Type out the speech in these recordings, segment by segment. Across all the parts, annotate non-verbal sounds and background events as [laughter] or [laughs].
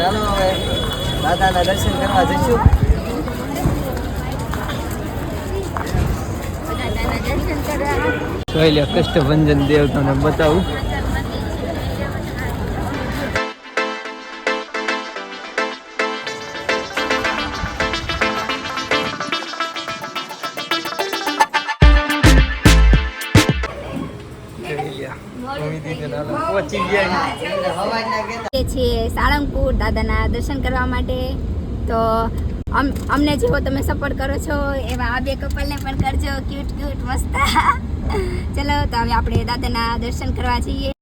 ચાલો હવે દાદાના દર્શન કરવા જઈશું. જોઈ લે કષ્ટભંજન દેવ તમને બતાવું. પહોંચી ગયા. છીએ સાળંગપુર દાદાના દર્શન કરવા માટે. તો અમને જેવો તમે સપોર્ટ કરો છો, એવા આ બે કપલને પણ કરજો. ક્યુટ ક્યુટ મસ્ત. ચલો, તો હવે આપણે દાદાના દર્શન કરવા જઈએ.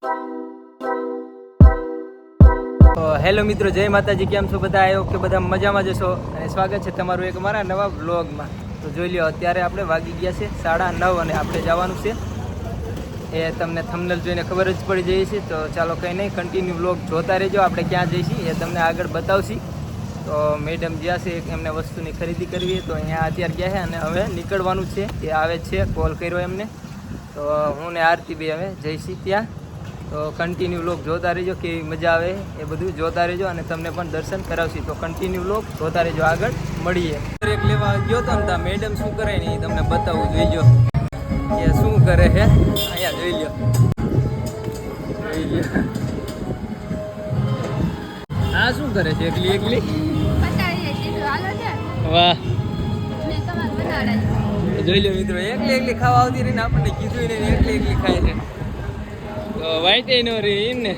હેલો મિત્રો, જય માતાજી. કેમ છો બધા? આવ્યો કે બધા મજામાં જશો અને સ્વાગત છે તમારું એક મારા નવા બ્લોગમાં તો જોઈ લ્યો, અત્યારે આપણે વાગી ગયા છે સાડા નવ અને આપણે જવાનું છે એ તમને થમનલ જોઈને ખબર જ પડી જઈ છે તો ચાલો કંઈ નહીં કન્ટિન્યુ બ્લોગ જોતા રહેજો. આપણે ક્યાં જઈશું એ તમને આગળ બતાવશી. તો મેડમ જ્યાં છે એમને વસ્તુની ખરીદી કરવી તો અહીંયા અત્યારે ગયા છે અને હવે નીકળવાનું છે. એ આવે છે કોલ કર્યો એમને. તો હું ને આરતી બે હવે જઈશી ત્યાં. તો કન્ટિન્યુ લોક જોતા રહેજો, કેવી મજા આવે એ બધું જોતા રહેજો અને તમને પણ દર્શન કરાવશી. તો કન્ટિન્યુ લોક જોતા રહેજો આગળ. મળીએ. એક લેવા ગયો તો મેડમ શું કરે ને એ તમને બતાવવું જોઈજો એ શું કરે છે અહીંયા જોઈ લ્યો. જોઈ લ્યો. હા શું કરે છે એકલી એકલી? વાહ. જોઈ લો મિત્રો એકલી એકલી ખાવા આવતી રહીને આપણને કીધું ને એકલી એકલી ખાય છે. તો વાઈટ નો રહી ને.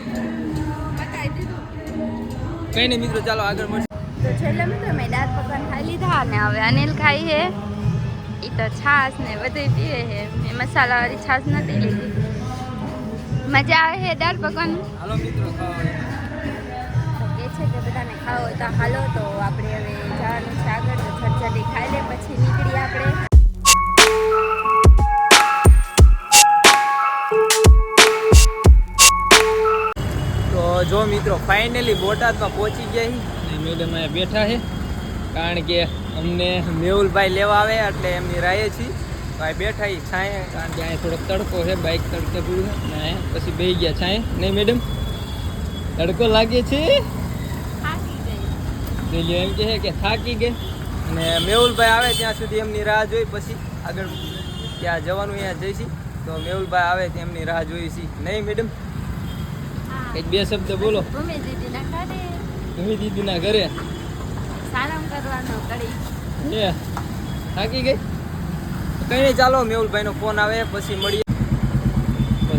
કઈ નહીં મિત્રો ચાલો આગળ મળશે તો છેલ્લે મિત્રો મેં દાંત પકવાન ખાઈ લીધા અને હવે અનિલ ખાઈ છે. એ તો છાશ ને બધું પીવે છે. મેં મસાલાવાળી છાશ નથી લીધી. મજા આવે છે દાળ પકવાન? હાલો મિત્રો ખાવા કે છે કે બધાને ખાવો તો હાલો તો આપણે હવે જવાનું છે આગળ. તો ઝટઝટી ખાઈ લે પછી નીકળીએ આપણે. તો જો મિત્રો ફાઇનલી બોટાદમાં પહોંચી ગયા મેડમ અહીંયા બેઠા છે. કારણ કે અમને મેહુલભાઈ લેવા આવે એટલે એમની રાયે છીએ. ભાઈ બેઠા છાંયે કારણ કે અહીંયા થોડોક તડકો છે બાઇક તડકે પૂરું છે. અને પછી બે ગયા છાંય. નહીં મેડમ તડકો લાગે છે? પેલી એમ કહે કે થાકી ગઈ. અને મેહુલભાઈ આવે ત્યાં સુધી એમની રાહ જોઈ. પછી આગળ ત્યાં જવાનું અહીંયા જઈશી તો મેહુલભાઈ આવે ત્યાં એમની રાહ જોઈ છીએ. નહીં મેડમ એક બે શબ્દ બોલો. ભૂમિ દીદીના ઘરે? સારામ કરવાનો કડી એ થાકી ગઈ? કઈ નહીં ચાલો મેહુલભાઈનો ફોન આવે પછી મળીએ.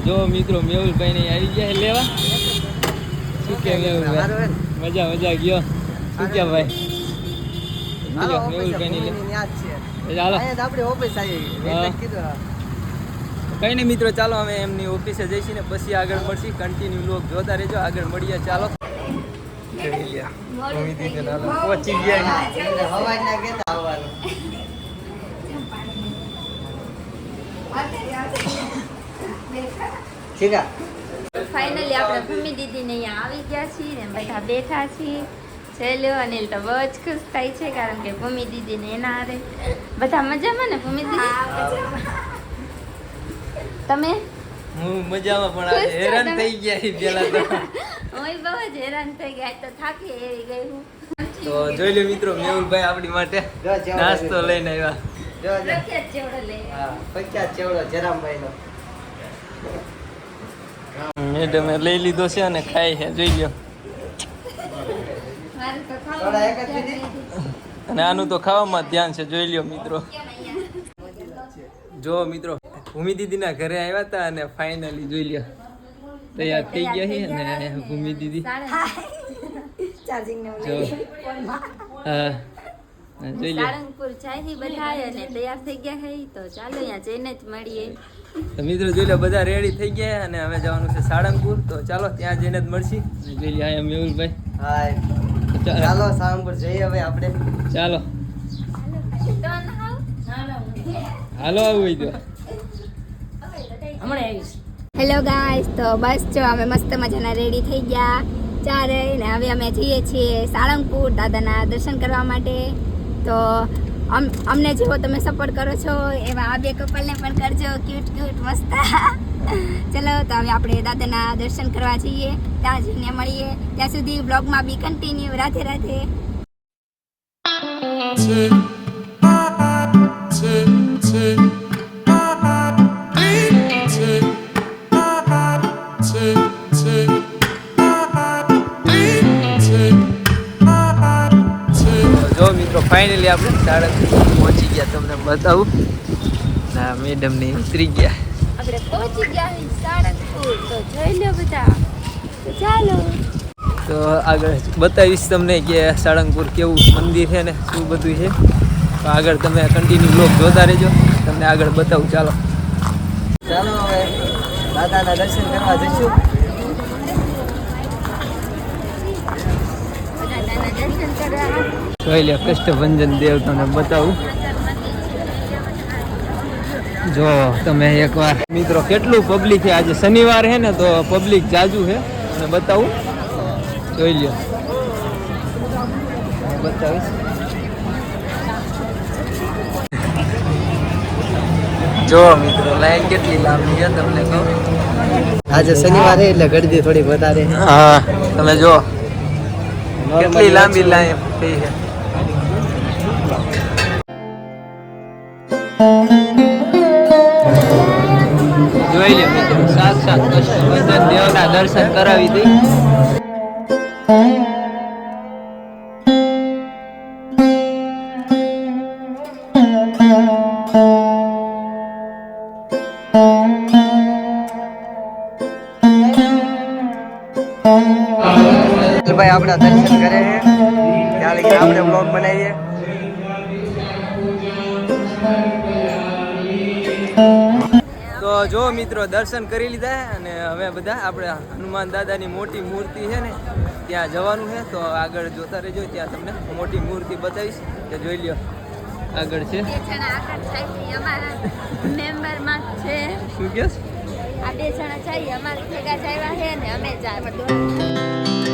જો મિત્રો મેહુલભાઈને આવી ગયા લેવા. શું કે મેહુલભાઈ? મજા મજા ગયો. શું કે ભાઈ. કઈ નઈ મિત્રો ચાલો અમે એમની ઓફિસે જઈશું ને પછી આગળ મળશે. કન્ટિન્યુ લોક જોતા રહેજો આગળ મળીએ ચાલો. પહોંચી ગયા ફાઇનલી આપણે ભૂમિ દીદીને અહીંયા આવી ગયા છીએ ને બધા બેઠા છીએ. છેલ્લો અનિલ તો બહુ જ ખુશ થાય છે કારણ કે ભૂમિ દીદીને એના હારે. બધા મજામાં ને ભૂમિ દીદી? તમે? હું મજામાં પણ હેરાન થઈ ગયા પેલા તો. હું બહુ જ હેરાન થઈ ગયા તો થાકી એવી ગઈ હું. તો જોઈ લે મિત્રો મેહુલભાઈ આપણી માટે જો, જો, નાસ્તો લઈને આવ્યા. પ્રખ્યાત જેવડો લઈ મેડમે લઈ લીધો છે અને ખાઈ છે જોઈ લો મારું તો થોડા એક જ ખાવાનું દીદી? અને આનું તો ખાવામાં જ ધ્યાન છે જોઈ લ્યો મિત્રો. જો મિત્રો ભૂમિ દીદીના ઘરે આવ્યા હતા અને ફાઇનલી જોઈ લ્યો. તૈયાર થઈ ગયા છે અને ભૂમિ દીદી સારંગપુર જાય બધા અને તૈયાર થઈ ગયા હે તો ચાલો અહીંયા જઈને જ મળીએ તો મિત્રો જોઈ લો બધા રેડી થઈ ગયા અને હવે જવાનું છે સાળંગપુર તો ચાલો ત્યાં જઈને જ મળશી જોઈ લ્યો અહીંયા મેહુલભાઈ હાય. ચાલો સાળંગપુર જઈએ હવે આપણે ચાલો હાલો આવું હમણાં હેલો ગાઈસ તો બસ જો અમે મસ્ત મજાના રેડી થઈ ગયા. ચારે ને હવે અમે જઈએ છીએ સાળંગપુર દાદાના દર્શન કરવા માટે. તો અમ- અમને જેવો તમે સપોર્ટ કરો છો એવા આ બે કપલને પણ કરજો. ક્યુટ ક્યુટ મસ્ત. [laughs] ચલો, તો હવે આપણે દાદાના દર્શન કરવા જઈએ. ત્યાં જઈને મળીએ. ત્યાં સુધી બ્લોગમાં બી કન્ટિન્યુ રાધે રાધે. જો મિત્રો ફાઇનલી આપણે સાડા પહોંચી ગયા. તમને બતાવું. ના મેડમ ને ઉતરી ગયા. આપણે પહોંચી ગયા સાળંગપુર તો જોઈ લો બધા. તો ચાલો. તો આગળ બતાવીશ તમને કે સાળંગપુર કેવું મંદિર છે ને શું બધું છે. તો આગળ તમે કન્ટિન્યુ બ્લોગ જોતા રહેજો. તમને આગળ બતાવું. ચાલો. ચાલો હવે દાદાના દર્શન કરવા જઈશું દાદાના દર્શન કરવા જોઈ લે કષ્ટભંજન દેવ તમને બતાવું. જો તમે એકવાર મિત્રો કેટલું પબ્લિક છે? આજે શનિવાર છે ને તો પબ્લિક જાજુ છે. અને બતાવું. જોઈ લ્યો. બતાવીશ. જો મિત્રો લાઈન કેટલી લાંબી છે તમને કહું. આજે શનિવારે એટલે ગરદી થોડી વધારે હા તમે જો. કેટલી લાંબી લાઈન થઈ છે? જોઈ લે મિત્રો સાત કૃષ્ણ દેવના દર્શન કરાવી દઈ ભાઈ આપણા દર્શન કરે છે. ત્યાં લગી આપણે બ્લોગ બનાવીએ. તો જો મિત્રો દર્શન કરી લીધા અને હવે બધા આપણે હનુમાન દાદાની મોટી મૂર્તિ છે ને ત્યાં જવાનું છે. તો આગળ જોતા રહેજો ત્યાં તમને મોટી મૂર્તિ બતાવીશ. કે જોઈ લ્યો આગળ છે. મેમ્બરમાં શું કેસ આ બે જણા જઈએ અમારી ભેગા જાય છે ને અમે જાય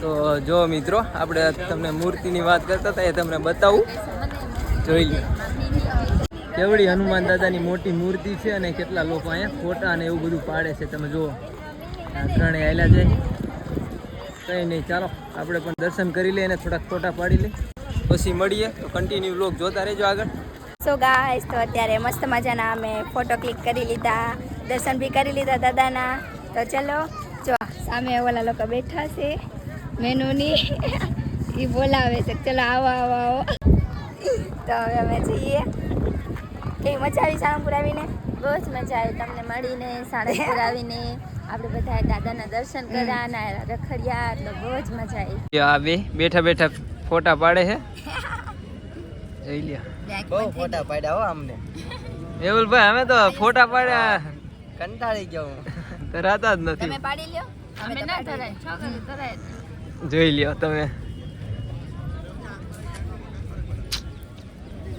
તો જો મિત્રો, આપણે તમને મૂર્તિની વાત કરતા હતા, એ તમને બતાવું. જોઈ લો કેવડી હનુમાન દાદાની મોટી મૂર્તિ છે અને કેટલા લોકો અહીંયા ફોટા અને એવું બધું પાડે છે. તમે જુઓ. આ ત્રણેય આયલા છે. કંઈ નહીં, ચાલો, આપણે પણ દર્શન કરી લઈએ અને થોડાક ફોટા પાડી લઈએ. પછી મળીએ. તો કન્ટિન્યુ લોક જોતા રહેજો આગળ. સો ગાઈસ તો અત્યારે મસ્ત મજાના અમે ફોટો ક્લિક કરી લીધા દર્શન બી કરી લીધા દાદાના. તો ચલો જો સામે ઓલા લોકો બેઠા છે મેનુની. એ બોલાવે છે. ચલો આવો આવો આવો. તો હવે અમે જઈએ. કેવી મજા આવી સાળંગપુર આવીને [laughs] બહુ જ મજા આવી. તમને મળીને સાળંગપુર આવીને આપણે બધા દાદાના દર્શન કર્યા અને રખડ્યા એટલે બહુ જ મજા આવી. આ બે બેઠા બેઠા ફોટા પાડે છે. [laughs] જોઈ લ્યો. બહુ ફોટા પાડ્યા હો અમને [laughs] મેહુલભાઈ અમે તો ફોટા પાડ્યા. કંટાળી ગયો હું. [laughs] કરાતા જ નથી. તમે પાડી લ્યો. અમે ના ધરાય. છોકરી ધરાય. જોઈ લ્યો તમે.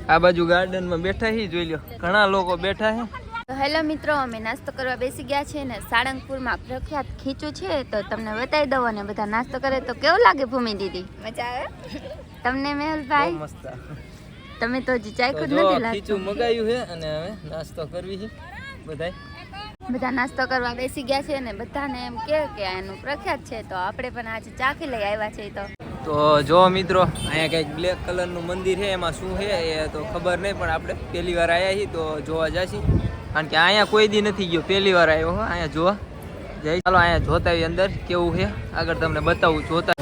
આ બાજુ ગાર્ડનમાં બેઠા હી જોઈ લ્યો. ઘણા લોકો બેઠા હે. તો હેલો મિત્રો અમે નાસ્તો કરવા બેસી ગયા છે ને સાળંગપુરમાં પ્રખ્યાત ખીચું છે તો તમને બતાવી દઉં અને બધા નાસ્તો કરે. તો કેવું લાગે ભૂમિ દીદી? મજા આવે? તમને બહુ મેહુલભાઈ મસ્ત. તમે તો હજી ચાખ્યું જ નથી ખીચું લાગતું. મગાયું છે અને હવે નાસ્તો કરવી છે બધાય. બધા નાસ્તો કરવા બેસી ગયા છે ને બધાને એમ કે કે એનું પ્રખ્યાત છે તો આપણે પણ આજે ચાખી લઈ આવ્યા છે તો. તો જો મિત્રો અહીંયા કંઈક બ્લેક કલરનું મંદિર છે એમાં શું છે એ તો ખબર નહીં પણ આપણે પહેલી વાર આવ્યા છીએ તો જોવા જશી. કારણ કે અહીંયા કોઈ દી નથી ગયો પહેલી વાર આવ્યો હો અહીંયા જોવા. જઈ ચાલો અહીંયા જોતા અંદર કેવું છે? આગળ તમને બતાવું જોતા.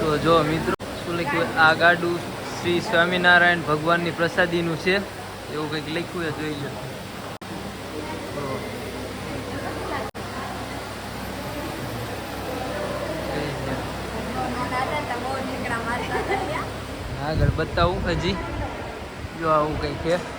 તો જો મિત્રો શું લખ્યું? આ ગાડું શ્રી સ્વામિનારાયણ ભગવાનની પ્રસાદીનું છે. એવું કંઈક લખ્યું છે, જોઈ લો. આગળ બતાવું હજી. જો આવું કંઈક છે.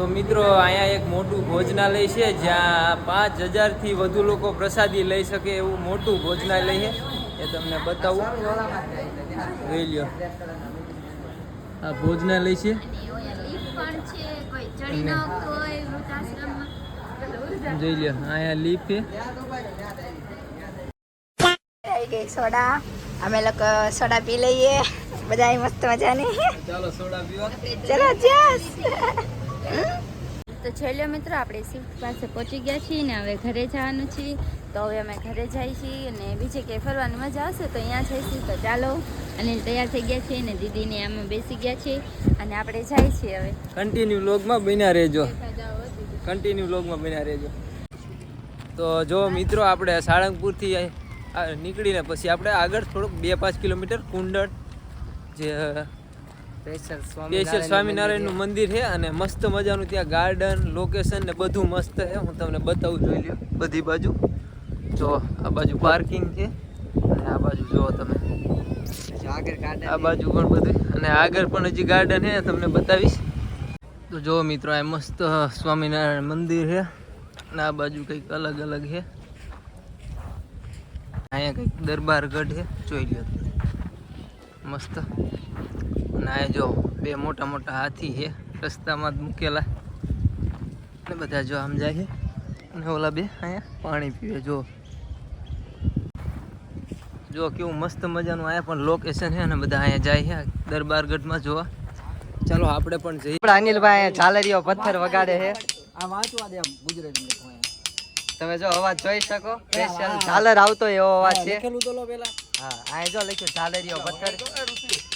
તો મિત્રો અહીંયા એક મોટું ભોજનાલય છે જ્યાં પાંચ હજારથી વધુ લોકો પ્રસાદી લઈ શકે એવું મોટું ભોજનાલય છે. એ તમને બતાવું. જોઈ લ્યો. આ ભોજનાલય છે. જોઈ લ્યો અહીંયા લીફ છે. ગઈ સોડા. અમે લોકો સોડા પી લઈએ. બધા મસ્ત મજાની. ચાલો સોડા પીવા. ચલો ચેસ. તો છેલ્લે મિત્રો આપણે સ્વિફ્ટ પાસે પહોંચી ગયા છીએ ને હવે ઘરે જવાનું છે તો હવે અમે ઘરે જઈએ છીએ અને બીજે ક્યાંય ફરવાની મજા આવશે તો અહીંયા જઈશું તો ચાલો અને તૈયાર થઈ ગયા છીએ ને દીદીને આમાં બેસી ગયા છીએ અને આપણે જાય છીએ હવે. કન્ટિન્યુ વ્લોગમાં બન્યા રહેજો. કન્ટિન્યુ વ્લોગમાં બન્યા રહેજો. તો જો મિત્રો આપણે સાળંગપુરથી નીકળીને પછી આપણે આગળ થોડુંક બે પાંચ કિલોમીટર કુંડળ જે સ્પેશિયલ સ્વામિનારાયણનું મંદિર છે. અને મસ્ત મજાનું ત્યાં ગાર્ડન લોકેશન ને બધું મસ્ત છે. હું તમને બતાવું જોઈ લ્યો બધી બાજુ. જો આ બાજુ પાર્કિંગ છે. અને આ બાજુ જુઓ તમે. આ બાજુ પણ બધું. અને આગળ પણ હજી ગાર્ડન છે તમને બતાવીશ. તો જો મિત્રો આ મસ્ત સ્વામિનારાયણ મંદિર છે. અને આ બાજુ કંઈક અલગ અલગ છે. અહીંયા કંઈક દરબારગઢ છે. જોઈ લ્યો. તમે. મસ્ત. આ જો બે મોટા મોટા હાથી છે રસ્તામાં જ મૂકેલા. ને બધા જો આમ જાય છે. અને ઓલા બે અહીંયા પાણી પીવે જો. જો કેવું મસ્ત મજાનું આયા પણ લોકેશન છે અને બધા અહીંયા જાય છે. દરબારગઢમાં જોવા. ચાલો આપણે પણ જઈએ. આપણા અનિલભાઈ ઝાલરીઓ પથ્થર વગાડે છે. આ વાંચવા દે ગુજરાતી તમે જો અવાજ જોઈ શકો? સ્પેશિયલ ઝાલર આવતો એવો અવાજ છે. લખેલું તો લો પેલા. હા આ જો લખ્યું ઝાલરીઓ પથ્થર.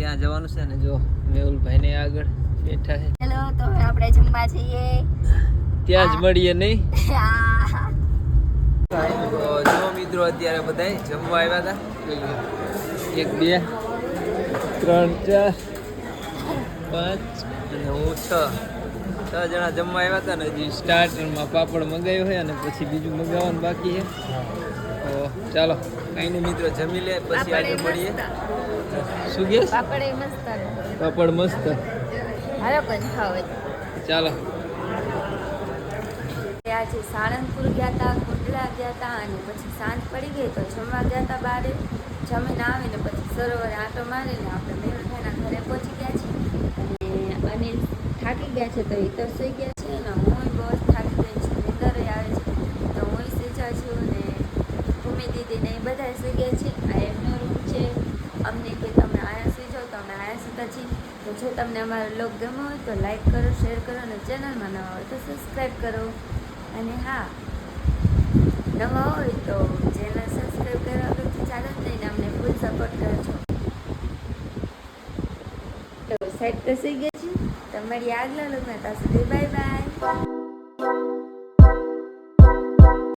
ત્યાં જવાનું છે ને જો મેહુલભાઈ ને આગળ બેઠા છે. હેલો તો હવે આપણે જમવા જઈએ. ત્યાં જ મળીએ નહીં? તો જો મિત્રો અત્યારે બધા જમવા આવ્યા હતા એક બે ત્રણ ચાર પાંચ અને હું છ. છ જણા જમવા આવ્યા હતા ને હજી સ્ટાર્ટરમાં પાપડ મંગાવ્યો હોય અને પછી બીજું મંગાવવાનું બાકી છે. તો ચાલો. કાંઈ નહીં મિત્રો જમી લે પછી આગળ મળીએ. શું કે પાપડ મસ્ત પાપડ મસ્ત. હાલો પણ ખાવે ચાલો. આજે સાળંગપુર ગયા હતા કુંડલા ગયા હતા અને પછી સાંજ પડી ગઈ તો જમવા ગયા હતા બારે. જમીને આવીને પછી સરોવરે આટો મારીને આપણે મેહુલભાઈના ઘરે પહોંચી ગયા છીએ. અને અનિલ થાકી ગયા છે તો એ તો સુઈ ગયા છે અને હું બસ થાકી ગઈ છું નીંદર આવે છે તો હું સીચા છું ને ભૂમિ દીદી ને એ બધા સુઈ ગયા છે આ એમનો રૂમ છે અમને કે તમે આયા સુઈ જાઓ તો અમે આયા સુતા છીએ તો જો તમને અમારો બ્લોગ ગમ્યો હોય તો લાઈક કરો, શેર કરો અને ચેનલમાં નવા હોય તો સબસ્ક્રાઈબ કરો. અને હા, નવા હોય તો ચેનલ સબસ્ક્રાઈબ કરવા પછી ચાલો જ નહીં અમને ફૂલ સપોર્ટ કરજો તો સેટ તો સુઈ ગયા છે. તો મળીએ આગલા લોકમાં ત્યાં સુધી બાય બાય